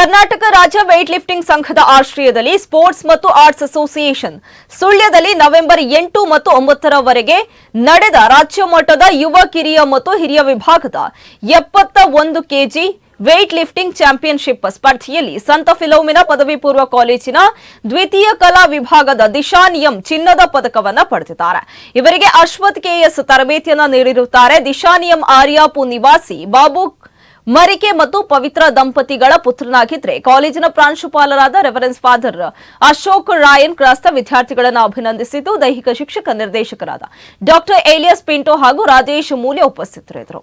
ಕರ್ನಾಟಕ ರಾಜ್ಯ weight lifting ಸಂಘದ ಆಶ್ರಯದಲ್ಲಿ ಸ್ಪೋರ್ಟ್ಸ್ ಮತ್ತು ಆರ್ಟ್ಸ್ ಅಸೋಸಿಯೇಷನ್ ಸುಳ್ಯದಲ್ಲಿ ನವೆಂಬರ್ ಎಂಟು ಮತ್ತು ಒಂಬತ್ತರವರೆಗೆ ನಡೆದ ರಾಜ್ಯ ಮಟ್ಟದ ಯುವ ಕಿರಿಯ ಮತ್ತು ಹಿರಿಯ ವಿಭಾಗದ ಎಪ್ಪತ್ತ ಒಂದು ಕೆಜಿ ವೆಯ್ಟ್ ಲಿಫ್ಟಿಂಗ್ ಚಾಂಪಿಯನ್ಶಿಪ್ ಸ್ಪರ್ಧೆಯಲ್ಲಿ ಸಂತ ಫಿಲೋಮಿನ ಪದವಿ ಪೂರ್ವ ಕಾಲೇಜಿನ ದ್ವಿತೀಯ ಕಲಾ ವಿಭಾಗದ ದಿಶಾನ್ ಎಂ ಚಿನ್ನದ ಪದಕವನ್ನ ಪಡೆದಿದ್ದಾರೆ. ಇವರಿಗೆ ಅಶ್ವಥ್ ಕೆಎಸ್ ತರಬೇತಿಯನ್ನು ನೀಡಿರುತ್ತಾರೆ ದಿಶಾನ್ ಎಂ ಆರ್ಯಾಪು ನಿವಾಸಿ ಬಾಬು ಮರಿಕೆ ಮತ್ತು ಪವಿತ್ರ ದಂಪತಿಗಳ ಪುತ್ರನಾಗಿದ್ರೆ ಕಾಲೇಜಿನ ಪ್ರಾಂಶುಪಾಲರಾದ ರೆವರೆನ್ಸ್ ಫಾದರ್ ಅಶೋಕ್ ರಾಯನ್ ಕ್ರಾಸ್ತ ವಿದ್ಯಾರ್ಥಿಗಳನ್ನು ಅಭಿನಂದಿಸಿದ್ದು ದೈಹಿಕ ಶಿಕ್ಷಕ ನಿರ್ದೇಶಕರಾದ ಡಾಕ್ಟರ್ ಏಲಿಯಸ್ ಪಿಂಟೋ ಹಾಗೂ ರಾಜೇಶ್ ಮೂಲ್ಯ ಉಪಸ್ಥಿತರಿದ್ದರು.